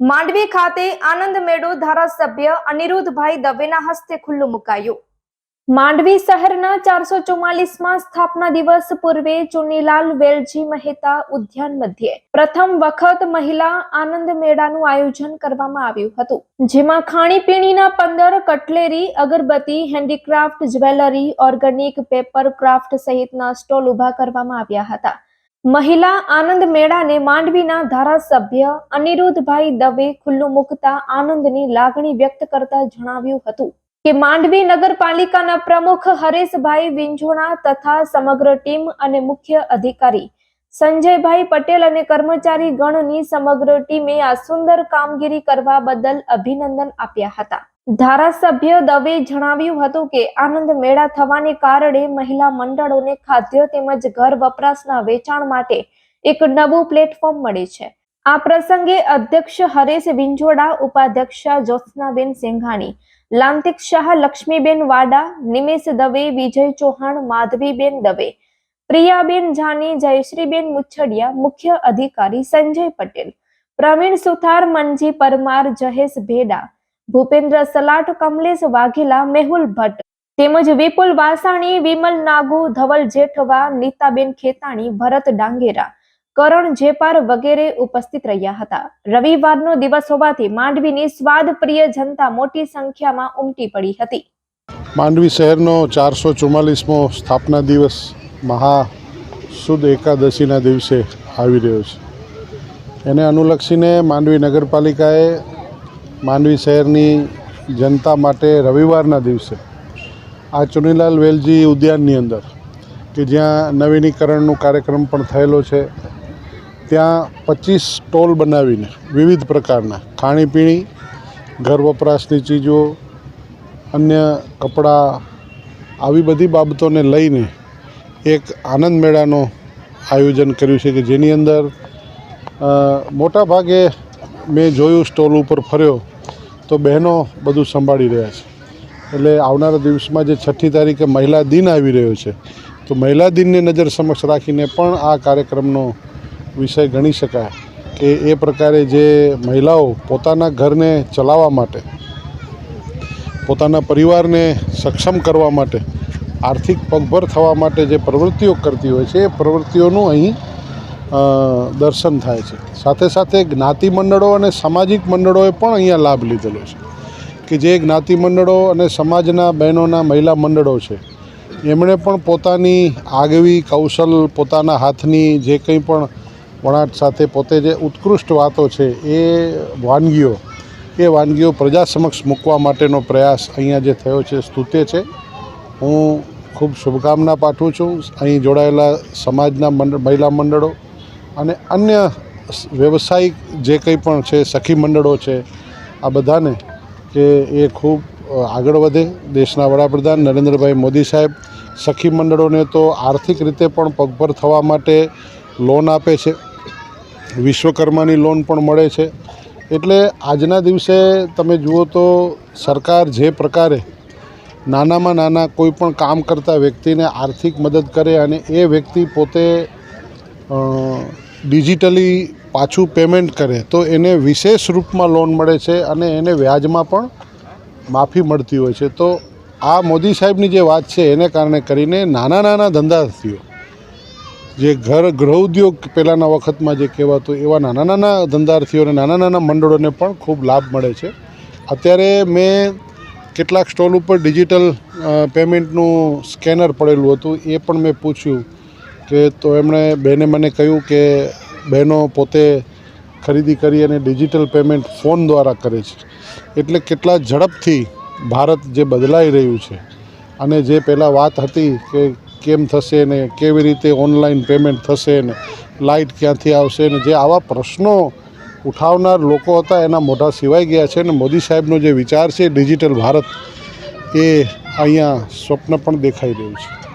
માંડવી ખાતે આનંદ મેળો ધારાસભ્ય અનિરુદ્ધભાઈ દવેના હસ્તે ખુલ્લું મુકાયો. માંડવી શહેરના ચારસો ચુમ્માલીસમાં સ્થાપના દિવસ પૂર્વે ચુનીલાલ વેલજી મહેતા ઉદ્યાન મધ્યે પ્રથમ વખત મહિલા આનંદ મેળાનું આયોજન કરવામાં આવ્યું હતું, જેમાં ખાણીપીણીના પંદર, કટલેરી, અગરબત્તી handicraft jewellery organic paper craft સહિતના સ્ટોલ ઊભા કરવામાં આવ્યા હતા. મહિલા આનંદ મેળાને માંડવીના ધારાસભ્ય અનિરુદ્ધભાઈ દવે ખુલ્લું મૂકતા આનંદની લાગણી વ્યક્ત કરતા જણાવ્યું હતું કે માંડવી નગરપાલિકાના પ્રમુખ હરેશભાઈ વિંજોણા તથા સમગ્ર ટીમ અને મુખ્ય અધિકારી સંજયભાઈ પટેલ અને કર્મચારી ગણની સમગ્ર ટીમે આ સુંદર કામગીરી કરવા બદલ અભિનંદન આપ્યા હતા. ધારાસભ્ય દવે જણાવ્યું હતું કે આનંદ મેળા થવાને કારણે મહિલા મંડળોને ખાદ્ય તેમજ ઘર વપરાશના વેચાણ માટે એક નવું પ્લેટફોર્મ મળે છે. આ પ્રસંગે અધ્યક્ષ હરેશ વિંજોડા ઉપાધ્યક્ષ જ્યોત્સનાબેન સિંઘાણી, લાંતિક શાહ લક્ષ્મીબેન વાડા, નિમેશ દવે, વિજય ચૌહાણ, માધવીબેન દવે, પ્રિયાબેન જાની, જયશ્રીબેન મુચ્છડિયા મુખ્ય અધિકારી સંજય પટેલ, પ્રવીણ સુથાર મનજી પરમાર જહેશ ભેડા ભૂપેન્દ્ર સલાટ, કમલેશ વાઘેલા, મેહુલ ભટ્ટ તેમજ વિપુલ વાસાણી, વિમલ નાગુ, ધવલ જેઠવા, નીતાબેન ખેતાણી, ભરત ડાંગેરા, કરણ જેપાર વગેરે ઉપસ્થિત રહ્યા હતા. રવિવારનો દિવસ હોવાથી માંડવીની સ્વાદ પ્રિય જનતા મોટી સંખ્યામાં ઉમટી પડી હતી. માંડવી શહેરનો ચારસો ચુમ્માલીસમો સ્થાપના દિવસ મહા સુદ એકાદશીના દિવસે આવી રહ્યો છે. એને અનુલક્ષીને માંડવી નગરપાલિકાએ માંડવી શહેરની જનતા માટે રવિવારના દિવસે આ ચુનીલાલ વેલજી ઉદ્યાનની અંદર, કે જ્યાં નવીનીકરણનો કાર્યક્રમ પણ થયેલો છે, ત્યાં પચીસ સ્ટોલ બનાવીને વિવિધ પ્રકારના ખાણીપીણી, ઘર વપરાશની ચીજો, અન્ય કપડાં આવી બધી બાબતોને લઈને એક આનંદ મેળાનો આયોજન કર્યું છે, કે જેની અંદર મોટા ભાગે મેં જોયું સ્ટોલ ઉપર ફર્યો તો બહેનો બધું સંભાળી રહ્યા છે. એટલે આવનારા દિવસમાં જે છઠ્ઠી તારીખે મહિલા દિન આવી રહ્યો છે, તો મહિલા દિનને નજર સમક્ષ રાખીને પણ આ કાર્યક્રમનો વિષય ગણી શકાય કે એ પ્રકારે જે મહિલાઓ પોતાના ઘરને ચલાવવા માટે, પોતાના પરિવારને સક્ષમ કરવા માટે, આર્થિક પગભર થવા માટે જે પ્રવૃત્તિઓ કરતી હોય છે, એ પ્રવૃત્તિઓનું અહીં દર્શન થાય છે. સાથે સાથે જ્ઞાતિ મંડળો અને સામાજિક મંડળોએ પણ અહીંયા લાભ લીધેલો છે. કે જે જ્ઞાતિ મંડળો અને સમાજના બહેનોના મહિલા મંડળો છે, એમણે પણ પોતાની આગવી કૌશલ, પોતાના હાથની જે કંઈ પણ વણાટ સાથે પોતે જે ઉત્કૃષ્ટ વાતો છે, એ વાનગીઓ એ વાનગીઓ પ્રજા સમક્ષ મૂકવા માટેનો પ્રયાસ અહીંયા જે થયો છે, સ્તુત્ય છે. હું ખૂબ શુભકામના પાઠવું છું. અહીં જોડાયેલા સમાજના મંડળ મહિલા મંડળો અને અન્ય વ્યવસાયિક જે કંઈ પણ છે, સખી મંડળો છે, આ બધાને કે એ ખૂબ આગળ વધે દેશના વડાપ્રધાન નરેન્દ્રભાઈ મોદી સાહેબ. સખી મંડળોને તો આર્થિક રીતે પણ પગભર થવા માટે લોન આપે છે. વિશ્વકર્માની લોન પણ મળે છે. એટલે આજના દિવસે તમે જુઓ તો સરકાર જે પ્રકારે નાનામાં નાના કોઈ પણ કામ કરતા વ્યક્તિને આર્થિક મદદ કરે અને એ વ્યક્તિ પોતે ડિજિટલી પાછું પેમેન્ટ કરે, તો એને વિશેષ રૂપમાં લોન મળે છે અને એને વ્યાજમાં પણ માફી મળતી હોય છે. તો આ મોદી સાહેબની જે વાત છે, એને કારણે કરીને નાના નાના ધંધાર્થીઓ, જે ઘર ગૃહ ઉદ્યોગ પહેલાંના વખતમાં જે કહેવાતું એવા નાના નાના ધંધાર્થીઓને નાના નાના મંડળોને પણ ખૂબ લાભ મળે છે. અત્યારે મેં કેટલાક સ્ટોલ ઉપર ડિજિટલ પેમેન્ટનું સ્કેનર પડેલું હતું, એ પણ મેં પૂછ્યું. કે તો એમણે બેને મને કહ્યું કે બહેનો પોતે ખરીદી કરી અને ડિજિટલ પેમેન્ટ ફોન દ્વારા કરે છે. એટલે કેટલા ઝડપથી ભારત જે બદલાઈ રહ્યું છે અને જે પહેલાં વાત હતી કે કેમ થશે ને કેવી રીતે ઓનલાઈન પેમેન્ટ થશે ને લાઇટ ક્યાંથી આવશે ને જે આવા પ્રશ્નો ઉઠાવનાર લોકો હતા એના મોઢા સિવાય ગયા છે ને મોદી સાહેબનો જે વિચાર છે ડિજિટલ ભારત એ અહીંયા સ્વપ્ન પણ દેખાઈ રહ્યું છે.